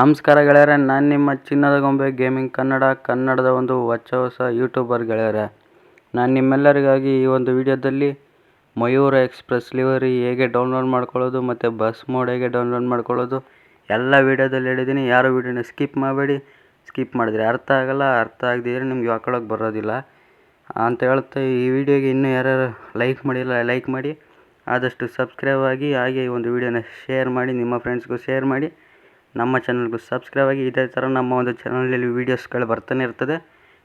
ನಮಸ್ಕಾರ ಗೆಳೆಯರೆ, ನಾನು ನಿಮ್ಮ ಚಿನ್ನದ ಗೊಂಬೆ ಗೇಮಿಂಗ್ ಕನ್ನಡ, ಕನ್ನಡದ ಒಂದು ಹೊಚ್ಚ ಹೊಸ ಯೂಟ್ಯೂಬರ್ ಗೆಳೆಯರೆ. ನಾನು ನಿಮ್ಮೆಲ್ಲರಿಗಾಗಿ ಈ ಒಂದು ವಿಡಿಯೋದಲ್ಲಿ ಮಯೂರ ಎಕ್ಸ್ಪ್ರೆಸ್ ಲಿವರಿ ಹೇಗೆ ಡೌನ್ಲೋಡ್ ಮಾಡ್ಕೊಳ್ಳೋದು ಮತ್ತು ಬಸ್ ಮೋಡ್ ಹೇಗೆ ಡೌನ್ಲೋಡ್ ಮಾಡ್ಕೊಳ್ಳೋದು ಎಲ್ಲ ವಿಡಿಯೋದಲ್ಲಿ ಹೇಳಿದ್ದೀನಿ. ಯಾರು ವೀಡಿಯೋನ ಸ್ಕಿಪ್ ಮಾಡಬೇಡಿ ಸ್ಕಿಪ್ ಮಾಡಿದ್ರೆ ಅರ್ಥ ಆಗಲ್ಲ, ಅರ್ಥ ಆಗದಿದ್ರೆ ನಿಮ್ಗೆ ಹಾಕೊಳ್ಳೋಕೆ ಬರೋದಿಲ್ಲ. ಅಂತ ಹೇಳ್ತಾ ಈ ವಿಡಿಯೋಗೆ ಇನ್ನೂ ಯಾರ್ಯಾರು ಲೈಕ್ ಮಾಡಿಲ್ಲ ಲೈಕ್ ಮಾಡಿ ಆದಷ್ಟು ಸಬ್ಸ್ಕ್ರೈಬ್ ಆಗಿ ಹಾಗೆ ಈ ಒಂದು ವಿಡಿಯೋನ ಶೇರ್ ಮಾಡಿ, ನಿಮ್ಮ ಫ್ರೆಂಡ್ಸ್ಗೂ ಶೇರ್ ಮಾಡಿ. ನಮ್ಮ ಚಾನಲ್ಗೂ ಸಬ್ಸ್ಕ್ರೈಬ್ ಆಗಿ ಇದೇ ಥರ ನಮ್ಮ ಒಂದು ಚಾನಲಲ್ಲಿ ವೀಡಿಯೋಸ್ಗಳು ಬರ್ತಾನೆ ಇರ್ತದೆ.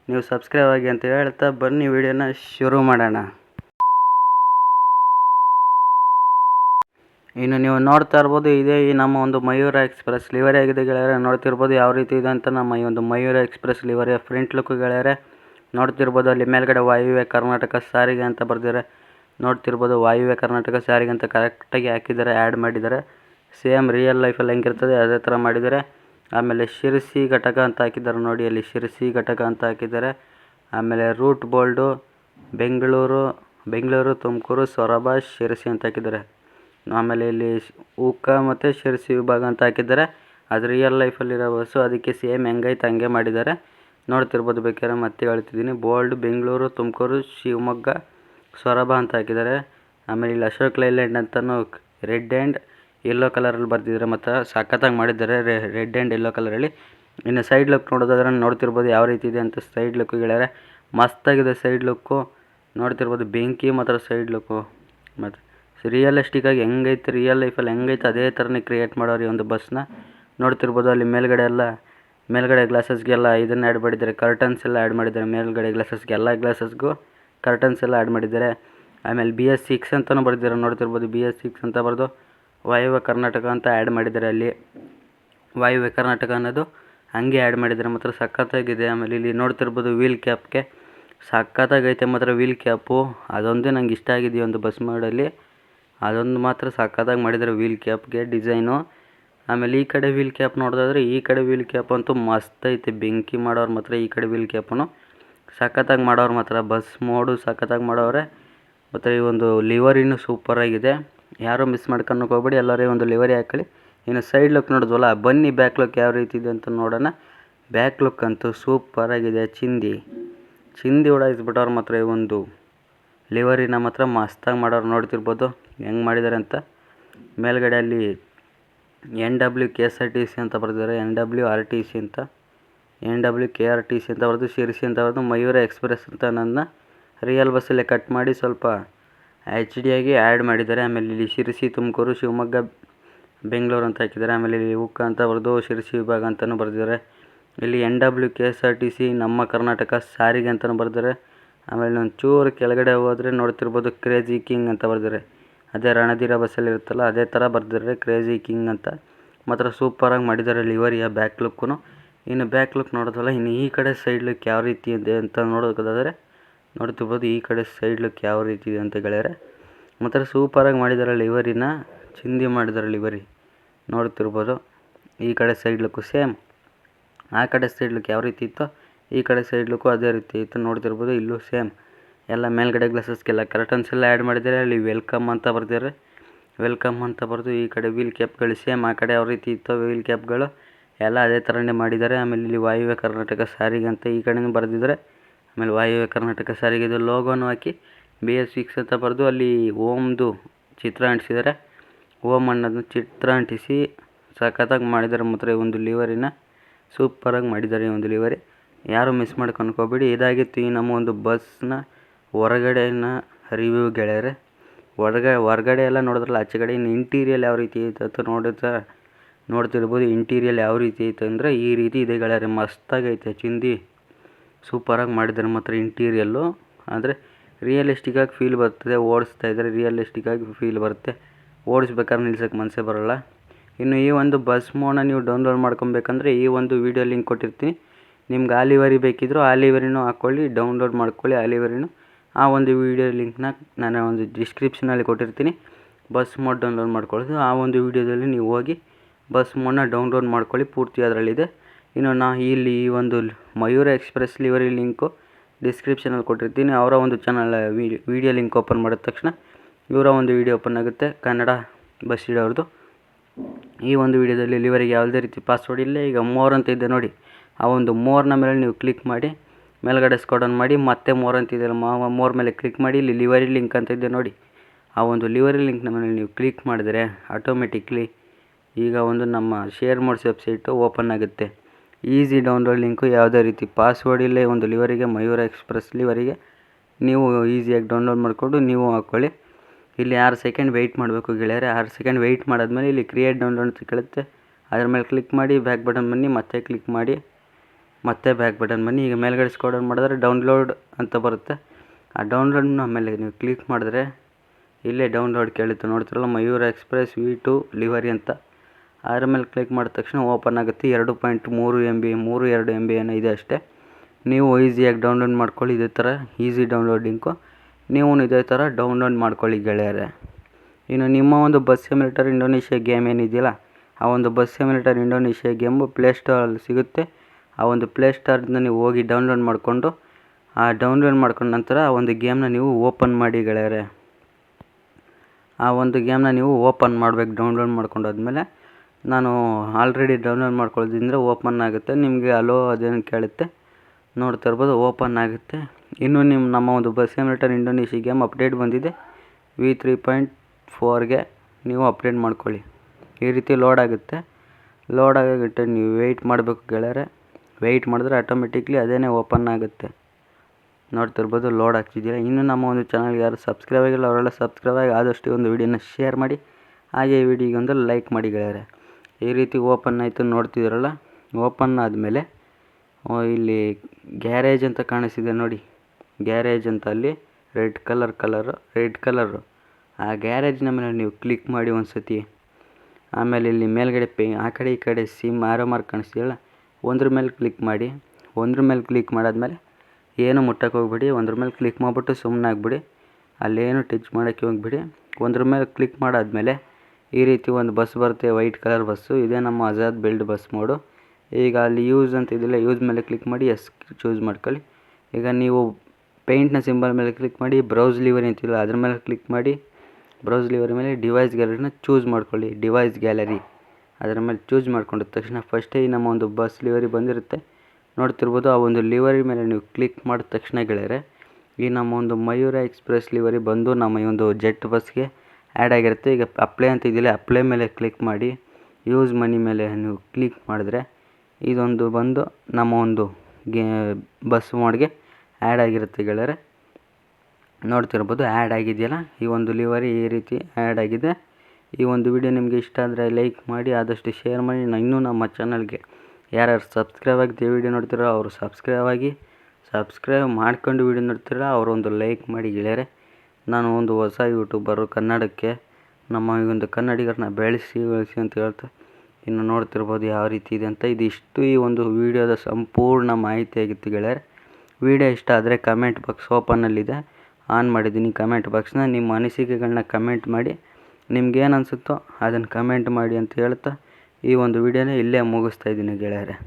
ನೀವು ಸಬ್ಸ್ಕ್ರೈಬ್ ಆಗಿ ಅಂತ ಹೇಳ್ತಾ ಬನ್ನಿ, ವಿಡಿಯೋನ ಶುರು ಮಾಡೋಣ. ಇನ್ನು ನೀವು ನೋಡ್ತಾ ಇರ್ಬೋದು, ಇದೇ ಈ ನಮ್ಮ ಒಂದು ಮಯೂರ ಎಕ್ಸ್ಪ್ರೆಸ್ ಲಿವರಿ ಆಗಿದೆ ಗೆಳೆಯರೆ. ನೋಡ್ತಿರ್ಬೋದು ಯಾವ ರೀತಿ ಇದೆ ಅಂತ ನಮ್ಮ ಈ ಒಂದು ಮಯೂರ ಎಕ್ಸ್ಪ್ರೆಸ್ ಲಿವರಿಯ ಫ್ರಂಟ್ ಲುಕ್ ಗೆಳೆಯರೆ. ನೋಡ್ತಿರ್ಬೋದು ಅಲ್ಲಿ ಮೇಲ್ಗಡೆ ವಾಯುವ್ಯ ಕರ್ನಾಟಕ ಸಾರಿಗೆ ಅಂತ ಬರೆದಿದ್ದಾರೆ ನೋಡ್ತಿರ್ಬೋದು ವಾಯುವ್ಯ ಕರ್ನಾಟಕ ಸಾರಿಗೆ ಅಂತ ಕರೆಕ್ಟಾಗಿ ಹಾಕಿದ್ದಾರೆ ಆ್ಯಡ್ ಮಾಡಿದ್ದಾರೆ. ಸೇಮ್ ರಿಯಲ್ ಲೈಫಲ್ಲಿ ಹೆಂಗಿರ್ತದೆ, ಅದೇ ಥರ ಮಾಡಿದ್ದಾರೆ. ಆಮೇಲೆ ಶಿರಸಿ ಘಟಕ ಅಂತ ಹಾಕಿದ್ದಾರೆ ನೋಡಿ, ಅಲ್ಲಿ ಶಿರಸಿ ಘಟಕ ಅಂತ ಹಾಕಿದ್ದಾರೆ. ಆಮೇಲೆ ರೂಟ್ ಬೋಲ್ಡು ಬೆಂಗಳೂರು ಬೆಂಗಳೂರು, ತುಮಕೂರು, ಸೊರಬ, ಶಿರಸಿ ಅಂತ ಹಾಕಿದ್ದಾರೆ. ಆಮೇಲೆ ಇಲ್ಲಿ ಉಕ್ಕ ಮತ್ತು ಶಿರಸಿ ವಿಭಾಗ ಅಂತ ಹಾಕಿದ್ದಾರೆ. ಅದು ರಿಯಲ್ ಲೈಫಲ್ಲಿರೋ ಬಸ್ಸು, ಅದಕ್ಕೆ ಸೇಮ್ ಹೆಂಗೈತೆ ಹಂಗೆ ಮಾಡಿದ್ದಾರೆ. ನೋಡ್ತಿರ್ಬೋದು ಬೇಕಾದ್ರೆ ಮತ್ತೆ ಹೇಳ್ತಿದ್ದೀನಿ. ಬೋಲ್ಡ್ ಬೆಂಗಳೂರು, ತುಮಕೂರು, ಶಿವಮೊಗ್ಗ, ಸೊರಬ ಅಂತ ಹಾಕಿದ್ದಾರೆ. ಆಮೇಲೆ ಇಲ್ಲಿ ಅಶೋಕ್ ಲೈಲ್ಯಾಂಡ್ ಅಂತಲೂ ರೆಡ್ ಆ್ಯಂಡ್ ಯೆಲ್ಲೋ ಕಲರಲ್ಲಿ ಬರ್ದಿದ್ದಾರೆ ಮತ್ತು ಸಖತ್ತಾಗಿ ಮಾಡಿದ್ದಾರೆ ರೆಡ್ ಆ್ಯಂಡ್ ಯೆಲ್ಲೋ ಕಲರಲ್ಲಿ ಇನ್ನು ಸೈಡ್ ಲುಕ್ ನೋಡೋದಾದ್ರೆ ನೋಡ್ತಿರ್ಬೋದು ಯಾವ ರೀತಿ ಇದೆ ಅಂತ ಸೈಡ್ ಲುಕ್ ಹೇಳ್ಯಾರೆ ಮಸ್ತಾಗಿದೆ ಸೈಡ್ ಲುಕ್ಕು ನೋಡ್ತಿರ್ಬೋದು ಬೆಂಕಿ ಮಾತ್ರ ಸೈಡ್ ಲುಕ್ಕು ಮತ್ತು ರಿಯಲಿಸ್ಟಿಕ್ಕಾಗಿ ಹೆಂಗೈತೆ ರಿಯಲ್ ಲೈಫಲ್ಲಿ ಹೆಂಗೈತೆ ಅದೇ ಥರನೇ ಕ್ರಿಯೇಟ್ ಮಾಡೋರು ಈ ಒಂದು ಬಸ್ನ ನೋಡ್ತಿರ್ಬೋದು ಅಲ್ಲಿ ಮೇಲ್ಗಡೆ ಎಲ್ಲ, ಮೇಲ್ಗಡೆ ಗ್ಲಾಸಸ್ಗೆಲ್ಲ ಇದನ್ನು ಆ್ಯಡ್ ಮಾಡಿದ್ದಾರೆ ಕರ್ಟನ್ಸ್ ಎಲ್ಲ ಆ್ಯಡ್ ಮಾಡಿದ್ದಾರೆ ಮೇಲ್ಗಡೆ ಗ್ಲಾಸಸ್ಗೆ ಎಲ್ಲ ಗ್ಲಾಸಸ್ಗೂ ಕರ್ಟನ್ಸ್ ಎಲ್ಲ ಆ್ಯಡ್ ಮಾಡಿದ್ದಾರೆ. ಆಮೇಲೆ ಬಿ ಎಸ್ ಸಿಕ್ಸ್ ಅಂತಲೂ ಬರ್ದಿದ್ದಾರೆ, ನೋಡ್ತಿರ್ಬೋದು ಬಿ ಎಸ್ ಸಿಕ್ಸ್ ಅಂತ ಬರೆದು. ವಾಯುವ್ಯ ಕರ್ನಾಟಕ ಅಂತ ಆ್ಯಡ್ ಮಾಡಿದ್ದಾರೆ ಅಲ್ಲಿ. ವಾಯುವ್ಯ ಕರ್ನಾಟಕ ಅನ್ನೋದು ಹಂಗೆ ಆ್ಯಡ್ ಮಾಡಿದ್ದಾರೆ, ಮಾತ್ರ ಸಖತ್ತಾಗಿದೆ. ಆಮೇಲೆ ಇಲ್ಲಿ ನೋಡ್ತಿರ್ಬೋದು ವೀಲ್ ಕ್ಯಾಪ್ಗೆ ಸಖತ್ತಾಗೈತೆ ಮಾತ್ರ ವೀಲ್ ಕ್ಯಾಪು ಅದೊಂದೇ ನಂಗೆ ಇಷ್ಟ ಆಗಿದೆ ಒಂದು ಬಸ್ ಮಾಡಲ್ಲಿ ಅದೊಂದು ಮಾತ್ರ ಸಖತ್ತಾಗಿ ಮಾಡಿದ್ದಾರೆ ವೀಲ್ ಕ್ಯಾಪ್ಗೆ ಡಿಸೈನು ಆಮೇಲೆ ಈ ಕಡೆ ವೀಲ್ ಕ್ಯಾಪ್ ನೋಡೋದಾದ್ರೆ ಈ ಕಡೆ ವೀಲ್ ಕ್ಯಾಪ್ ಅಂತೂ ಮಸ್ತ್ ಐತೆ. ಬೆಂಕಿ ಮಾಡೋರು ಮಾತ್ರ ಈ ಕಡೆ ವೀಲ್ ಕ್ಯಾಪನು ಸಖತ್ತಾಗಿ ಮಾಡೋರು ಮಾತ್ರ. ಬಸ್ ಮೋಡು ಸಖತ್ತಾಗಿ ಮಾಡೋರೆ. ಮತ್ತು ಈ ಒಂದು ಲಿವರಿನೂ ಸೂಪರಾಗಿದೆ ಯಾರೂ ಮಿಸ್ ಮಾಡ್ಕೊಂಡು ಹೋಗ್ಬೇಡಿ, ಎಲ್ಲರೇ ಒಂದು ಲಿವರಿ ಹಾಕೊಳ್ಳಿ ಇನ್ನು ಸೈಡ್ ಲುಕ್ ನೋಡಿದ್ವಲ್ಲ ಬನ್ನಿ ಬ್ಯಾಕ್ ಲುಕ್ ಯಾವ ರೀತಿ ಇದೆ ಅಂತ ನೋಡೋಣ. ಬ್ಯಾಕ್ ಲುಕ್ ಅಂತೂ ಸೂಪರಾಗಿದೆ ಚಿಂದಿ. ಚಿಂದಿ ಓಡಾಯಿಸ್ಬಿಟ್ಟವ್ರು ಮಾತ್ರ ಈ ಒಂದು ಲಿವರಿನ ಮಾತ್ರ ಮಸ್ತಾಗಿ ಮಾಡೋರು ನೋಡ್ತಿರ್ಬೋದು. ಹೆಂಗೆ ಮಾಡಿದ್ದಾರೆ ಅಂತ. ಮೇಲ್ಗಡೆ ಅಲ್ಲಿ N W K S R T C ಅಂತ ಬರೆದಿದ್ದಾರೆ N W R T C ಅಂತ. N W K R T C ಅಂತ ಬರೆದು, ಶಿರಸಿ ಅಂತ ಬರೆದು, ಮಯೂರ ಎಕ್ಸ್ಪ್ರೆಸ್ ಅಂತ ನನ್ನ ರಿಯಲ್ ಬಸ್ಸಲ್ಲೇ ಕಟ್ ಮಾಡಿ ಸ್ವಲ್ಪ ಎಚ್ ಡಿ ಆಗಿ ಆ್ಯಡ್ ಮಾಡಿದ್ದಾರೆ. ಆಮೇಲೆ ಇಲ್ಲಿ ಶಿರಸಿ, ತುಮಕೂರು, ಶಿವಮೊಗ್ಗ, ಬೆಂಗಳೂರು ಅಂತ ಹಾಕಿದ್ದಾರೆ. ಆಮೇಲೆ ಇಲ್ಲಿ ಉಕ್ಕ ಅಂತ ಬರೆದು ಶಿರಸಿ ವಿಭಾಗ ಅಂತಲೂ ಬರೆದಿದ್ದಾರೆ. ಇಲ್ಲಿ N W K S R T C ನಮ್ಮ ಕರ್ನಾಟಕ, ಸಾರಿಗೆ ಅಂತಲೂ ಬರೆದಿದ್ದಾರೆ. ಆಮೇಲೆ ಒಂದು ಚೂರು ಕೆಳಗಡೆ ಹೋದರೆ ನೋಡ್ತಿರ್ಬೋದು ಕ್ರೇಜಿ ಕಿಂಗ್ ಅಂತ ಬರೆದಿದ್ದಾರೆ. ಅದೇ ರಣಧೀರ ಬಸ್ಸಲ್ಲಿ ಇರುತ್ತಲ್ಲ, ಅದೇ ಥರ ಬರೆದಿದ್ದಾರೆ ಕ್ರೇಜಿ ಕಿಂಗ್ ಅಂತ. ಮಾತ್ರ ಸೂಪರಾಗಿ ಮಾಡಿದ್ದಾರೆ ಲಿವರಿಯ ಬ್ಯಾಕ್ ಲುಕ್ಕೂ ಇನ್ನು ಬ್ಯಾಕ್ ಲುಕ್ ನೋಡೋದಲ್ಲ, ಇನ್ನು ಈ ಕಡೆ ಸೈಡ್ ಲುಕ್ ಯಾವ ರೀತಿ ಇದೆ ಅಂತ ನೋಡೋದಾದರೆ ನೋಡ್ತಿರ್ಬೋದು ಈ ಕಡೆ ಸೈಡ್ ಲುಕ್ ಯಾವ ರೀತಿ ಇದೆ ಅಂತ ಗೆಳೆಯರೆ. ಮಾತ್ರ ಸೂಪರಾಗಿ ಮಾಡಿದ್ದಾರೆ ಲಿವರಿನ ಚಿಂದಿ ಮಾಡಿದಾರೆ ಲಿವರಿ ನೋಡ್ತಿರ್ಬೋದು ಈ ಕಡೆ ಸೈಡ್ ಲುಕ್ ಸೇಮ್ ಆ ಕಡೆ ಸೈಡ್ ಲುಕ್ ಯಾವ ರೀತಿ ಇತ್ತೋ, ಈ ಕಡೆ ಸೈಡ್ ಲುಕ್ಕು ಅದೇ ರೀತಿ ಇತ್ತು. ನೋಡ್ತಿರ್ಬೋದು ಇಲ್ಲೂ ಸೇಮ್ ಎಲ್ಲ ಮೇಲ್ಗಡೆ ಗ್ಲಾಸಸ್ಗೆಲ್ಲ ಕರ್ಟನ್ಸ್ ಎಲ್ಲ ಆ್ಯಡ್ ಮಾಡಿದ್ದಾರೆ. ಅಲ್ಲಿ ವೆಲ್ಕಮ್ ಅಂತ ಬರ್ದಿದ್ದಾರೆ. ವೆಲ್ಕಮ್ ಅಂತ ಬರೆದು ಈ ಕಡೆ ವೀಲ್ ಕ್ಯಾಪ್ಗಳು ಸೇಮ್ ಆ ಕಡೆ ಯಾವ ರೀತಿ ಇತ್ತೋ ವೀಲ್ ಕ್ಯಾಪ್ಗಳು ಎಲ್ಲ ಅದೇ ಥರನೇ ಮಾಡಿದ್ದಾರೆ. ಆಮೇಲೆ ಇಲ್ಲಿ ವಾಯುವ್ಯ ಕರ್ನಾಟಕ ಸಾರಿಗೆ ಅಂತ ಈ ಕಡೆನೂ ಬರೆದಿದ್ದಾರೆ. ಆಮೇಲೆ ವಾಯುವ್ಯ ಕರ್ನಾಟಕ ಸಾರಿಗೆದು ಲೋಗೋನು ಹಾಕಿ ಬಿ ಎಸ್ ಸಿಕ್ಸ್ ಅಂತ ಬರೆದು ಅಲ್ಲಿ ಓಮ್ದು ಚಿತ್ರ ಅಂಟಿಸಿದ್ದಾರೆ. ಓಮ್ ಅನ್ನೋದನ್ನ ಚಿತ್ರ ಅಂಟಿಸಿ ಸಖತ್ತಾಗಿ ಮಾಡಿದ್ದಾರೆ ಮಾತ್ರ ಈ ಒಂದು ಲಿವರಿನ ಸೂಪರಾಗಿ ಮಾಡಿದ್ದಾರೆ ಈ ಒಂದು ಲಿವರಿ ಯಾರು ಮಿಸ್ ಮಾಡ್ಕೊಂಡು ಹೋಗ್ಬೇಡಿ ಇದಾಗಿತ್ತು ಈ ನಮ್ಮ ಒಂದು ಬಸ್ನ ಹೊರಗಡೆನ ರಿವ್ಯೂ ಗೆಳೆಯರೆ. ಹೊರಗ, ಹೊರಗಡೆ ಎಲ್ಲ ನೋಡಿದ್ರಲ್ಲ, ಆಚೆ ಕಡೆ ಇನ್ನು ಇಂಟೀರಿಯಲ್ ಯಾವ ರೀತಿ ಐತೆ ಅಂತ ನೋಡಿದ್ರೆ ನೋಡ್ತಿರ್ಬೋದು. ಇಂಟೀರಿಯಲ್ ಯಾವ ರೀತಿ ಐತೆ ಅಂದರೆ ಈ ರೀತಿ ಇದೆ ಗೆಳೆಯರೆ. ಮಸ್ತಾಗೈತೆ. ಚಿಂದಿ ಸೂಪರಾಗಿ ಮಾಡಿದ್ದಾರೆ ಮಾತ್ರ ಇಂಟೀರಿಯಲ್ಲು. ಅಂದರೆ ರಿಯಲಿಸ್ಟಿಕ್ಕಾಗಿ ಫೀಲ್ ಬರ್ತದೆ, ಓಡಿಸ್ತಾ ಇದ್ದಾರೆ ರಿಯಲಿಸ್ಟಿಕ್ಕಾಗಿ ಫೀಲ್ ಬರುತ್ತೆ. ಓಡಿಸ್ಬೇಕಾದ್ರೆ ನಿಲ್ಸೋಕ್ಕೆ ಮನಸ್ಸೇ ಬರೋಲ್ಲ. ಇನ್ನು ಈ ಒಂದು ಬಸ್ ಮೋಡನ್ನ ನೀವು ಡೌನ್ಲೋಡ್ ಮಾಡ್ಕೊಬೇಕಂದ್ರೆ ಈ ಒಂದು ವೀಡಿಯೋ ಲಿಂಕ್ ಕೊಟ್ಟಿರ್ತೀನಿ. ನಿಮ್ಗೆ ಆಲಿವರಿ ಲಿವರಿ ಬೇಕಿದ್ದರೂ ಆಲಿವರಿನೂ ಲಿವರಿನೂ ಹಾಕ್ಕೊಳ್ಳಿ ಡೌನ್ಲೋಡ್ ಮಾಡ್ಕೊಳ್ಳಿ, ಆಲಿವರಿನೂ. ಲಿವರಿನೂ ಆ ಒಂದು ವೀಡಿಯೋ ಲಿಂಕ್ನ ನಾನು ಒಂದು ಡಿಸ್ಕ್ರಿಪ್ಷನಲ್ಲಿ ಕೊಟ್ಟಿರ್ತೀನಿ. ಬಸ್ ಮೋಡ್ ಡೌನ್ಲೋಡ್ ಮಾಡ್ಕೊಳ್ಳೋದು. ಆ ಒಂದು ವೀಡಿಯೋದಲ್ಲಿ ನೀವು ಹೋಗಿ ಬಸ್ ಮೋಡನ್ನ ಡೌನ್ಲೋಡ್ ಮಾಡ್ಕೊಳ್ಳಿ, ಪೂರ್ತಿ ಅದರಲ್ಲಿದೆ. ಇನ್ನು ನಾ ಇಲ್ಲಿ ಈ ಒಂದು ಮಯೂರ ಎಕ್ಸ್ಪ್ರೆಸ್ ಲಿವರಿ ಲಿಂಕು ಡಿಸ್ಕ್ರಿಪ್ಷನಲ್ಲಿ ಕೊಟ್ಟಿರ್ತೀನಿ. ಅವರ ಒಂದು ಚಾನಲ್ ವಿಡಿಯೋ ಲಿಂಕ್ ಓಪನ್ ಮಾಡಿದ ತಕ್ಷಣ ಇವರ ಒಂದು ವಿಡಿಯೋ ಓಪನ್ ಆಗುತ್ತೆ. ಕನ್ನಡ ಬಸ್ ಇಡೋರ್ದು ಈ ಒಂದು ವಿಡಿಯೋದಲ್ಲಿ ಲಿವರಿಗೆ ಯಾವುದೇ ರೀತಿ ಪಾಸ್ವರ್ಡ್ ಇಲ್ಲ, ಈಗ ಮೋರ್ ಅಂತ ಇದೆ ನೋಡಿ. ಆ ಒಂದು ಮೋರ್ನ ಮೇಲೆ ನೀವು ಕ್ಲಿಕ್ ಮಾಡಿ, ಮೇಲ್ಗಡೆ ಸ್ಕೋಡನ್ ಮಾಡಿ, ಮತ್ತೆ ಮೋರ್ ಅಂತ ಇದೆ ಮೋರ್ ಮೇಲೆ ಕ್ಲಿಕ್ ಮಾಡಿ, ಇಲ್ಲಿ ಲಿವರಿ ಲಿಂಕ್ ಅಂತ ಇದೆ ನೋಡಿ. ಆ ಒಂದು ಲಿವರಿ ಲಿಂಕ್ನ ಮೇಲೆ ನೀವು ಕ್ಲಿಕ್ ಮಾಡಿದರೆ ಆಟೋಮೆಟಿಕ್ಲಿ ಈಗ ಒಂದು ನಮ್ಮ ಶೇರ್ ಮೋಡ್ಸ್ ವೆಬ್ಸೈಟು ಓಪನ್ ಆಗುತ್ತೆ. ಈಸಿ ಡೌನ್ಲೋಡ್ ಲಿಂಕು ಯಾವುದೇ ರೀತಿ ಪಾಸ್ವರ್ಡ್ ಇಲ್ಲೇ ಒಂದು ಲಿವರಿಗೆ, ಮಯೂರ ಎಕ್ಸ್ಪ್ರೆಸ್ ಲಿವರಿಗೆ ನೀವು ಈಸಿಯಾಗಿ ಡೌನ್ಲೋಡ್ ಮಾಡಿಕೊಂಡು ನೀವು ಹಾಕ್ಕೊಳ್ಳಿ ಇಲ್ಲಿ ಆರು ಸೆಕೆಂಡ್ ವೆಯ್ಟ್ ಮಾಡಬೇಕು ಗೆಳೆಯರೆ. ಆರು ಸೆಕೆಂಡ್ ವೆಯ್ಟ್ ಮಾಡಿದ್ಮೇಲೆ ಇಲ್ಲಿ ಕ್ರಿಯೇಟ್ ಡೌನ್ಲೋಡ್ ಅಂತ ಕೇಳುತ್ತೆ. ಅದ್ರ ಮೇಲೆ ಕ್ಲಿಕ್ ಮಾಡಿ, ಬ್ಯಾಕ್ ಬಟನ್ ಬನ್ನಿ, ಮತ್ತೆ ಕ್ಲಿಕ್ ಮಾಡಿ, ಮತ್ತೆ ಬ್ಯಾಕ್ ಬಟನ್ ಬನ್ನಿ. ಈಗ ಮೇಲ್ಗಡೆ ಸ್ಕೋಡನ್ ಮಾಡಿದ್ರೆ ಡೌನ್ಲೋಡ್ ಅಂತ ಬರುತ್ತೆ. ಆ ಡೌನ್ಲೋಡ್ನ ಆಮೇಲೆ ನೀವು ಕ್ಲಿಕ್ ಮಾಡಿದ್ರೆ ಇಲ್ಲೇ ಡೌನ್ಲೋಡ್ ಕೇಳುತ್ತೆ. ನೋಡ್ತಿರಲ್ಲ, Mayura express V two livery ಅಂತ. ಅದ್ರ ಮೇಲೆ ಕ್ಲಿಕ್ ಮಾಡಿದ ತಕ್ಷಣ ಓಪನ್ ಆಗುತ್ತೆ. ಎರಡು ಪಾಯಿಂಟ್ ಮೂರು ಎಂ ಬಿ ಮೂರು ಎರಡು ಎಂ ಬಿ ಏನೋ ಇದೆ ಅಷ್ಟೇ. ನೀವು ಈಸಿಯಾಗಿ ಡೌನ್ಲೋಡ್ ಮಾಡ್ಕೊಳ್ಳಿ. ಇದೇ ಥರ ಈಸಿ ಡೌನ್ಲೋಡಿಂಗು. ನೀವು ಇದೇ ಥರ ಡೌನ್ಲೋಡ್ ಮಾಡ್ಕೊಳ್ಳಿ ಗೆಳೆಯರೆ. ಇನ್ನು ನಿಮ್ಮ ಒಂದು ಬಸ್ ಸಿಮ್ಯುಲೇಟರ್ ಇಂಡೋನೇಷ್ಯಾ ಗೇಮ್ ಏನಿದೆಯಲ್ಲ, ಆ ಒಂದು ಬಸ್ ಸಿಮ್ಯುಲೇಟರ್ ಇಂಡೋನೇಷ್ಯಾ ಗೇಮು ಪ್ಲೇಸ್ಟೋರಲ್ಲಿ ಸಿಗುತ್ತೆ. ಆ ಒಂದು ಪ್ಲೇಸ್ಟೋರ್ನ ನೀವು ಹೋಗಿ ಡೌನ್ಲೋಡ್ ಮಾಡಿಕೊಂಡು, ಆ ಡೌನ್ಲೋಡ್ ಮಾಡ್ಕೊಂಡ ನಂತರ ಆ ಒಂದು ಗೇಮ್ನ ನೀವು ಓಪನ್ ಮಾಡಿ ಗೆಳೆಯರೆ. ಆ ಒಂದು ಗೇಮ್ನ ನೀವು ಓಪನ್ ಮಾಡಬೇಕು, ಡೌನ್ಲೋಡ್ ಮಾಡ್ಕೊಂಡಾದ್ಮೇಲೆ. ನಾನು ಆಲ್ರೆಡಿ ಡೌನ್ಲೋಡ್ ಮಾಡ್ಕೊಳ್ಳೋದ್ರಿಂದ ಓಪನ್ ಆಗುತ್ತೆ. ನಿಮಗೆ ಅಲೋ ಅದೇನು ಕೇಳುತ್ತೆ? ನೋಡ್ತಾ ಇರ್ಬೋದು ಓಪನ್ ಆಗುತ್ತೆ. ಇನ್ನು ನಿಮ್ಮ ನಮ್ಮ ಒಂದು bus simulator Indonesia game update ಬಂದಿದೆ. ವಿ ತ್ರೀ ಪಾಯಿಂಟ್ ಫೋರ್ಗೆ ನೀವು ಅಪ್ಡೇಟ್ ಮಾಡ್ಕೊಳ್ಳಿ. ಈ ರೀತಿ ಲೋಡ್ ಆಗುತ್ತೆ. ಲೋಡ್ ಆಗಿಟ್ಟು ನೀವು ವೆಯ್ಟ್ ಮಾಡಬೇಕು ಗೆಳೆಯರೆ. ವೆಯ್ಟ್ ಮಾಡಿದ್ರೆ ಆಟೋಮೆಟಿಕ್ಲಿ ಅದೇನೇ ಓಪನ್ ಆಗುತ್ತೆ. ನೋಡ್ತಿರ್ಬೋದು ಲೋಡ್ ಆಗ್ತಿದ್ದೀರಾ ಇನ್ನು ನಮ್ಮ ಒಂದು ಚಾನಲ್ಗೆ ಯಾರು ಸಬ್ಸ್ಕ್ರೈಬ್ ಆಗಿಲ್ಲ, ಅವರೆಲ್ಲ ಸಬ್ಸ್ಕ್ರೈಬ್ ಆಗಿ ಆದಷ್ಟು ಒಂದು ವಿಡಿಯೋನ ಶೇರ್ ಮಾಡಿ. ಹಾಗೆ ಈ ವಿಡಿಯೋಗೆ ಒಂದು ಲೈಕ್ ಮಾಡಿ ಗೆಳೆಯರೆ. ಈ ರೀತಿ ಓಪನ್ ಆಯಿತು ನೋಡ್ತಿದ್ದೀರಲ್ಲ? ಓಪನ್ ಆದಮೇಲೆ ಇಲ್ಲಿ ಗ್ಯಾರೇಜ್ ಅಂತ ಕಾಣಿಸ್ತಿದೆ ನೋಡಿ. ಗ್ಯಾರೇಜ್ ಅಂತ ಅಲ್ಲಿ red colour colour, red colour. ಆ ಗ್ಯಾರೇಜ್ನ ಮೇಲೆ ನೀವು ಕ್ಲಿಕ್ ಮಾಡಿ ಒಂದು ಸತಿ ಆಮೇಲೆ ಇಲ್ಲಿ ಮೇಲ್ಗಡೆ ಪೇ, ಆ ಕಡೆ ಈ ಕಡೆ ಸಿಮ್ ಆರೋ ಮಾರ್ಕ್ ಕಾಣಿಸ್ತಿದೆಯಲ್ಲ? ಒಂದ್ರ ಮೇಲೆ ಕ್ಲಿಕ್ ಮಾಡಿ. ಒಂದ್ರ ಮೇಲೆ ಕ್ಲಿಕ್ ಮಾಡಾದ್ಮೇಲೆ ಏನು ಮುಟ್ಟಕ್ಕೆ ಹೋಗ್ಬಿಡಿ. ಒಂದ್ರ ಮೇಲೆ ಕ್ಲಿಕ್ ಮಾಡಿಬಿಟ್ಟು ಸುಮ್ಮನೆ ಆಗ್ಬಿಡಿ. ಅಲ್ಲೇನು ಟಚ್ ಮಾಡೋಕ್ಕೆ ಹೋಗ್ಬಿಡಿ. ಒಂದ್ರ ಮೇಲೆ ಕ್ಲಿಕ್ ಮಾಡಾದ್ಮೇಲೆ ಈ ರೀತಿ ಒಂದು ಬಸ್ ಬರುತ್ತೆ, ವೈಟ್ ಕಲರ್ ಬಸ್ಸು. ಇದೇ ನಮ್ಮ ಆಜಾದ್ ಬಿಲ್ಡ್ ಬಸ್ ಮೋಡು ಈಗ ಅಲ್ಲಿ ಯೂಸ್ ಅಂತ ಇದೆಯಲ್ಲ ಯೂಸ್ ಮೇಲೆ ಕ್ಲಿಕ್ ಮಾಡಿ ಎಸ್ ಚೂಸ್ ಮಾಡ್ಕೊಳ್ಳಿ. ಈಗ ನೀವು ಪೇಂಟ್ನ ಸಿಂಬಲ್ ಮೇಲೆ ಕ್ಲಿಕ್ ಮಾಡಿ ಬ್ರೌಸ್ ಲಿವರಿ ಅಂತಿಲ್ಲ ಅದ್ರ ಮೇಲೆ ಕ್ಲಿಕ್ ಮಾಡಿ ಬ್ರೌಸ್ ಲಿವರಿ ಮೇಲೆ ಡಿವೈಸ್ ಗ್ಯಾಲರಿನ ಚೂಸ್ ಮಾಡ್ಕೊಳ್ಳಿ ಡಿವೈಸ್ ಗ್ಯಾಲರಿ ಅದರ ಮೇಲೆ ಚೂಸ್ ಮಾಡ್ಕೊಂಡ ತಕ್ಷಣ ಫಸ್ಟೇ ನಮ್ಮ ಒಂದು ಬಸ್ ಲಿವರಿ ಬಂದಿರುತ್ತೆ. ನೋಡ್ತಿರ್ಬೋದು, ಆ ಒಂದು ಲಿವರಿ ಮೇಲೆ ನೀವು ಕ್ಲಿಕ್ ಮಾಡಿದ ತಕ್ಷಣ ಗೆಳೆಯರೆ, ಈ ನಮ್ಮ ಒಂದು ಮಯೂರ ಎಕ್ಸ್ಪ್ರೆಸ್ ಲಿವರಿ ಬಂದು ನಮ್ಮ ಈ ಒಂದು ಜೆಟ್ ಬಸ್ಗೆ ಆ್ಯಡ್ ಆಗಿರುತ್ತೆ ಈಗ ಅಪ್ಲೈ ಅಂತ ಇದೆಯಲ್ಲ ಅಪ್ಲೈ ಮೇಲೆ ಕ್ಲಿಕ್ ಮಾಡಿ, ಯೂಸ್ ಮನಿ ಮೇಲೆ ನೀವು ಕ್ಲಿಕ್ ಮಾಡಿದ್ರೆ ಇದೊಂದು ಬಂದು ನಮ್ಮ ಒಂದು ಗೇ, ಬಸ್ ಮೋಡ್ಗೆ ಆ್ಯಡ್ ಆಗಿರುತ್ತೆ ಗೆಳೆಯರೆ. ನೋಡ್ತಿರ್ಬೋದು, ಆ್ಯಡ್ ಆಗಿದೆಯಲ್ಲ? ಈ ಒಂದು ಲಿವರಿ ಈ ರೀತಿ ಆ್ಯಡ್ ಆಗಿದೆ. ಈ ಒಂದು ವಿಡಿಯೋ ನಿಮಗೆ ಇಷ್ಟ ಆದರೆ ಲೈಕ್ ಮಾಡಿ, ಆದಷ್ಟು ಶೇರ್ ಮಾಡಿ. ನಾನು ಇನ್ನೂ ನಮ್ಮ ಚಾನಲ್ಗೆ ಯಾರ್ಯಾರು ಸಬ್ಸ್ಕ್ರೈಬ್ ಆಗಿ ವಿಡಿಯೋ ನೋಡ್ತಿರೋ, ಅವರು ಸಬ್ಸ್ಕ್ರೈಬ್ ಆಗಿ ಸಬ್ಸ್ಕ್ರೈಬ್ ಮಾಡ್ಕೊಂಡು ವಿಡಿಯೋ ನೋಡ್ತಿರೋ, ಅವರು ಒಂದು ಲೈಕ್ ಮಾಡಿ ಗೆಳೆಯರೆ. ನಾನು ಒಂದು ಹೊಸ ಯೂಟ್ಯೂಬರು ಕನ್ನಡಕ್ಕೆ ನಮ್ಮ ಈ ಒಂದು ಕನ್ನಡಿಗರನ್ನ ಬೆಳೆಸಿ ಬೆಳೆಸಿ ಅಂತ ಹೇಳ್ತಾ ಇನ್ನು ನೋಡ್ತಿರ್ಬೋದು ಯಾವ ರೀತಿ ಇದೆ ಅಂತ. ಇದಿಷ್ಟು ಈ ಒಂದು ವಿಡಿಯೋದ ಸಂಪೂರ್ಣ ಮಾಹಿತಿ ಆಗಿತ್ತು ಗೆಳೆಯರೆ. ವೀಡಿಯೋ ಇಷ್ಟ ಆದರೆ ಕಮೆಂಟ್ ಬಾಕ್ಸ್ ಓಪನಲ್ಲಿದೆ ಆನ್ ಮಾಡಿದ್ದೀನಿ ಕಮೆಂಟ್ ಬಾಕ್ಸ್ನ ನಿಮ್ಮ ಅನಿಸಿಕೆಗಳನ್ನ ಕಮೆಂಟ್ ಮಾಡಿ. ನಿಮ್ಗೇನು ಅನಿಸುತ್ತೋ ಅದನ್ನು ಕಮೆಂಟ್ ಮಾಡಿ ಅಂತ ಹೇಳ್ತಾ ಈ ಒಂದು ವೀಡಿಯೋನ ಇಲ್ಲೇ ಮುಗಿಸ್ತಾ ಇದ್ದೀನಿ ಗೆಳೆಯರೆ.